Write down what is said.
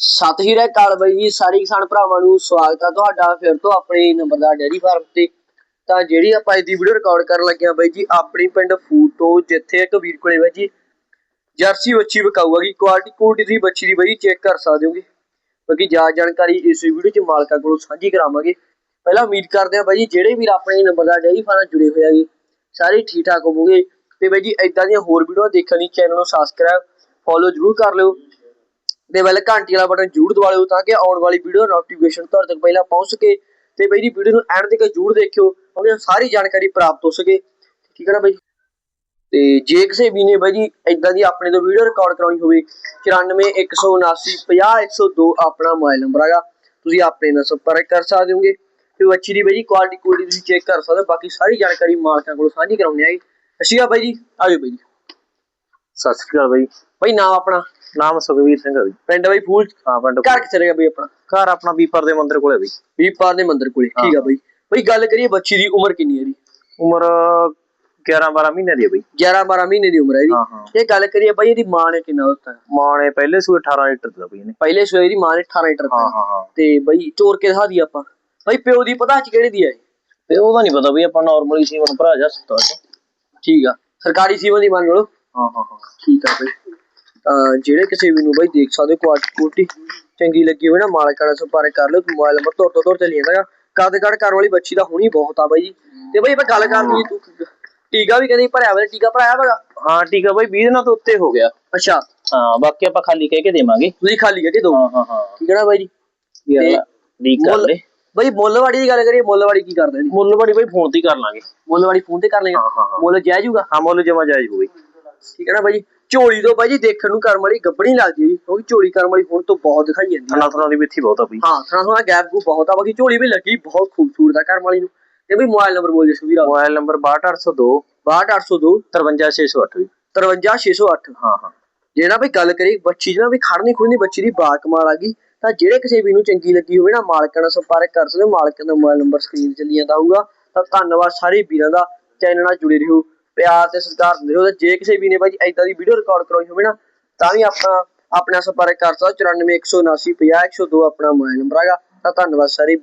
ਸਤਿ ਸ਼੍ਰੀ ਅਕਾਲ ਬਾਈ ਜੀ, ਸਾਰੇ ਕਿਸਾਨ ਭਰਾਵਾਂ ਨੂੰ ਸਵਾਗਤ ਆ ਤੁਹਾਡਾ ਫਿਰ ਤੋਂ ਆਪਣੇ ਨੰਬਰਦਾਰ ਡੇਅਰੀ ਫਾਰਮ ਤੇ। ਤਾਂ ਜਿਹੜੀ ਆਪਾਂ ਅੱਜ ਦੀ ਵੀਡੀਓ ਰਿਕਾਰਡ ਕਰਨ ਲੱਗੇ ਆ ਬਾਈ ਜੀ, ਆਪਣੀ ਪਿੰਡ ਫੂਡ ਤੋਂ ਜਿੱਥੇ ਇੱਕ ਵੀਰ ਕੋਲੇ ਬਾਈ ਜੀ, ਜਰਸੀ ਬੱਚੀ ਵਿਕਾਊ ਕੁਆਲਿਟੀ ਕੁਆਲਿਟੀ ਦੀ ਬੱਚੀ ਦੀ ਬਾਈ ਚੈੱਕ ਕਰ ਸਕਦੇ ਹੋਗੇ। ਬਾਕੀ ਜ਼ਿਆਦਾ ਜਾਣਕਾਰੀ ਇਸ ਵੀਡੀਓ 'ਚ ਮਾਲਕਾਂ ਕੋਲੋਂ ਸਾਂਝੀ ਕਰਾਵਾਂਗੇ। ਪਹਿਲਾਂ ਉਮੀਦ ਕਰਦੇ ਆ ਬਾਈ ਜੀ, ਜਿਹੜੇ ਵੀਰ ਆਪਣੇ ਨੰਬਰ ਦਾ ਡੇਅਰੀ ਫਾਰਮ ਜੁੜੇ ਹੋਏ ਹੈਗੇ ਸਾਰੇ ਠੀਕ ਠਾਕ ਹੋਵੋਗੇ। ਤੇ ਬਾਈ ਜੀ ਇਦਾਂ ਦੀਆਂ ਹੋਰ ਵੀਡੀਓ ਦੇਖਣ ਲਈ ਚੈਨਲ ਨੂੰ ਸਬਸਕ੍ਰਾਈਬ ਫੋਲੋ ਜਰੂਰ ਕਰ ਲਿਓ। ਤੇ ਬੈਲ ਘੰਟੀ ਵਾਲਾ ਬਟਨ ਜ਼ਰੂਰ ਦਬਾ ਲਿਓ ਤਾਂ ਕਿ ਆਉਣ ਵਾਲੀ ਵੀਡੀਓ ਨੋਟੀਫਿਕੇਸ਼ਨ ਤੁਹਾਡੇ ਤੱਕ ਪਹਿਲਾਂ ਪਹੁੰਚ ਸਕੇ ਤੇ ਬਈ ਦੀ ਵੀਡੀਓ ਨੂੰ ਐਂਡ ਤੱਕ ਜ਼ਰੂਰ ਦੇਖਿਓ ਕਿਉਂਕਿ ਸਾਰੀ ਜਾਣਕਾਰੀ ਪ੍ਰਾਪਤ ਹੋ ਸਕੇ। ਠੀਕ ਹੈ ਨਾ ਬਾਈ? ਤੇ ਜੇ ਕਿਸੇ ਵੀ ਨੇ ਬਾਈ ਜੀ ਇਦਾਂ ਦੀ ਆਪਣੇ ਤੋਂ ਵੀਡੀਓ ਰਿਕਾਰਡ ਕਰਾਉਣੀ ਹੋਵੇ 94179 50102 ਆਪਣਾ ਮੋਬਾਈਲ ਨੰਬਰ ਹੈਗਾ, ਤੁਸੀਂ ਆਪਣੇ ਨਾਲ ਸੰਪਰਕ ਕਰ ਸਕਦੇ ਹੋਗੇ। ਤੇ ਬੱਚੀ ਦੀ ਬਾਈ ਜੀ ਕੁਆਲਿਟੀ ਕੁਆਲਿਟੀ ਤੁਸੀਂ ਚੈੱਕ ਕਰ ਸਕਦੇ ਹੋ, ਬਾਕੀ ਸਾਰੀ ਜਾਣਕਾਰੀ ਮਾਲਕਾਂ ਕੋਲੋਂ ਸਾਂਝੀ ਕਰਾਉਣੀ ਹੈਗੀ। ਅਸ਼ੀਆ ਬਾਈ ਜੀ ਆਜੋ ਬਾਈ ਜੀ। ਸਤਿ ਸ਼੍ਰੀ ਅਕਾਲ ਬਾਈ। ਬਾਈ ਨਾਮ ਆਪਣਾ? ਨਾਮ ਸੁਖਵੀਰ ਸਿੰਘ ਹੈ ਬਈ। ਪਿੰਡ ਬਾਈ ਫੂਲ ਹਾਂ ਪਿੰਡ ਘਰ ਕਿੱਥੇ ਰਹੇਗਾ ਬਾਈ ਆਪਣਾ? ਘਰ ਆਪਣਾ ਬੀਪਰ ਦੇ ਮੰਦਿਰ ਕੋਲੇ ਬਈ। ਵੀਰਪਾਲ ਦੇ ਮੰਦਿਰ ਕੋਲੇ ਠੀਕ ਆ ਬਾਈ। ਬਾਈ ਗੱਲ ਕਰੀਏ ਬੱਚੀ ਦੀ ਉਮਰ ਕਿੰਨੀ ਹੈ ਇਹਦੀ? ਉਮਰ 11 12 ਮਹੀਨੇ ਦੀ ਹੈ ਬਈ। 11 12 ਮਹੀਨੇ ਦੀ ਉਮਰ ਹੈ ਇਹਦੀ ਇਹ ਗੱਲ ਕਰੀਏ ਬਾਈ ਇਹਦੀ ਮਾਂ ਨੇ ਕਿੰਨਾ ਦਿੱਤਾ? ਮਾਂ ਨੇ ਪਹਿਲੇ ਸੂਏ 18 ਲੀਟਰ ਦਾ ਬਈ ਇਹਨੇ। ਪਹਿਲੇ ਸੋਏ ਦੀ ਮਾਂ ਨੇ 18 ਲੀਟਰ ਦਿੱਤਾ। ਤੇ ਬਾਈ ਚੋਰ ਕੇ ਦਿਖਾ ਦੀ ਆਪਾਂ। ਬਾਈ ਪਿਓ ਦੀ ਪਤਾ ਚ ਕਿਹੜੇ ਦੀ ਹੈ? ਤੇ ਉਹਦਾ ਨਹੀਂ ਪਤਾ ਬਈ ਆਪਾਂ ਨਾਰਮਲੀ ਸੀਵਨ ਭਰਾ ਜਾ ਸੁੱਤਾ ਠੀਕ ਆ। ਸਰਕਾਰੀ ਸੀਵਨ ਦੀ ਮੰਨ ਲਓ। ਹਾਂ ਹਾਂ ਹਾਂ। ਠੀਕ ਆ ਬਾਈ। ਤਾਂ ਜਿਹੜੇ ਕਿਸੇ ਵੀ ਨੂੰ ਬਾਈ ਦੇਖ ਸਕਦੇ ਕੁਆਲਿਟੀ ਕੁਆਲਿਟੀ ਚੰਗੀ ਲੱਗੀ ਹੋਵੇ ਨਾ ਮਾਲਕਾਂ ਨਾਲ ਸੰਪਰਕ ਕਰ ਲਿਓ ਮੋਬਾਈਲ ਨੰਬਰ ਤੋਰ ਤੋਂ ਤੋਰ ਚੱਲੀ ਜਾਂਦਾ ਕਦ ਕੜ ਕਰਨ ਵਾਲੀ ਬੱਚੀ ਦਾ ਹੁਣੀ ਬਹੁਤ ਆ ਬਾਈ। ਜੀ ਤੇ ਬਾਈ ਆਪਾਂ ਗੱਲ ਕਰ ਲਈਏ ਤੂੰ। ਟੀਕਾ ਵੀ ਕਹਿੰਦੀ ਭਰਿਆ ਵਾ ਟੀਕਾ ਭਰਾਇਆ ਵਾ? ਹਾਂ ਠੀਕ ਆ ਬਈ 20 ਦਿਨਾਂ ਤੋਂ ਉੱਤੇ ਹੋ ਗਿਆ। ਅੱਛਾ। ਹਾਂ ਬਾਕੀ ਆਪਾਂ ਖਾਲੀ ਕਹਿ ਕੇ ਦੇਵਾਂਗੇ। ਤੁਸੀਂ ਖਾਲੀ ਕਰਕੇ ਦੋ ਹਾਂ ਹਾਂ ਹਾਂ। ਠੀਕ ਹੈ ਨਾ ਬਾਈ ਜੀ? ਵੀ ਅਗਲਾ ਲੀਕ ਕਰ ਮੁੱਲ ਲੈ। ਬਾਈ ਮੁੱਲਵਾੜੀ ਦੀ ਗੱਲ ਕਰੀਏ ਮੁੱਲਵਾੜੀ ਕੀ ਕਰਦੇ ਨੇ? ਮੁੱਲ ਬੜੀ ਬਈ ਫੋਨ ਤੇ ਹੀ ਕਰ ਲਾਂਗੇ। ਮੁੱਲਵਾੜੀ ਫੋਨ ਤੇ ਕਰ ਲੇਗਾ ਹਾਂ, ਹਾਂ, ਹਾਂ। ਮੁੱਲ ਜਾਇਜ਼ ਹੋਊਗਾ? ਹਾਂ ਮੁੱਲ ਜਮਾ ਜਾਇਜ਼ ਹੋਈ ਠੀਕ ਹੈ ਨਾ ਬਾਈ ਝੋਲੀ ਤੋਂ ਬਾਈ ਜੀ ਦੇਖਣ ਨੂੰ ਕਰਮ ਵਾਲੀ ਗੱਬਣੀ ਲੱਗਦੀ ਹੈ ਜੀ। ਕਿਉਂਕਿ ਝੋਲੀ ਕਰਮ ਵਾਲੀ ਹੁਣ ਤੋਂ ਬਹੁਤ ਦਿਖਾਈ ਜਾਂਦੀ ਹੈ। ਥਣਾ ਥਣਾ ਦੀ ਵਿੱਥੀ ਬਹੁਤ ਆ ਬਈ। ਹਾਂ ਥੋੜਾ ਥੋੜਾ ਗੈਪ ਗੂ ਬਹੁਤ ਆ। ਬਾਕੀ ਝੋਲੀ ਵੀ ਲੱਗੀ ਬਹੁਤ ਖੂਬਸੂਰਤ ਆ ਕਰਮ ਵਾਲੀ ਨੂੰ। ਤੇ ਵੀ ਮੋਬਾਈਲ ਨੰਬਰ ਬੋਲ ਜੀ ਸੁਵੀਰਾ ਮੋਬਾਈਲ ਨੰਬਰ 62802 62802 53608 53608 ਹਾਂ ਹਾਂ। ਜਿਹੜਾ ਵੀ ਗੱਲ ਕਰੀ ਬੱਚੀ ਜਿਹਨਾਂ ਵੀ ਖੜਨੀ ਖੁੜਨੀ ਬੱਚੀ ਦੀ ਬਾ ਕਮਾਲ ਆ ਗਈ ਤਾਂ ਜਿਹੜੇ ਕਿਸੇ ਵੀ ਨੂੰ ਚੰਗੀ ਲੱਗੀ ਹੋਵੇ ਨਾ ਮਾਲਕਾਂ ਨਾਲ ਸੰਪਰਕ ਕਰ ਸਕਦੇ ਹੋ। ਮਾਲਕਾਂ ਦਾ ਮੋਬਾਈਲ ਨੰਬਰ ਸਕਰੀਨ ਚੱਲੀ ਜਾਂਦਾ ਹੋਊਗਾ। ਤਾਂ ਧੰਨਵਾਦ ਸਾਰੇ ਵੀਰਾਂ ਦਾ। ਚੈਨਲ ਨਾਲ ਜੁੜੇ ਰਹੋ। ਪਿਆਰ ਤੇ ਸਤਿਕਾਰ ਦਿੰਦੇ ਰਹੋ ਤੇ ਜੇ ਕਿਸੇ ਵੀ ਨੇ ਬਾਈ ਐਦਾਂ ਦੀ ਵੀਡੀਓ ਰਿਕਾਰਡ ਕਰਾਉਣੀ ਹੋਵੇ ਨਾ, ਤਾਂ ਵੀ ਆਪਣਾ ਆਪਣਾ ਸੰਪਰਕ ਕਰ ਸਕਦਾ। 94179 50102 ਆਪਣਾ ਮੋਬਾਈਲ ਨੰਬਰ ਹੈਗਾ। ਤਾਂ ਧੰਨਵਾਦ ਸਾਰੇ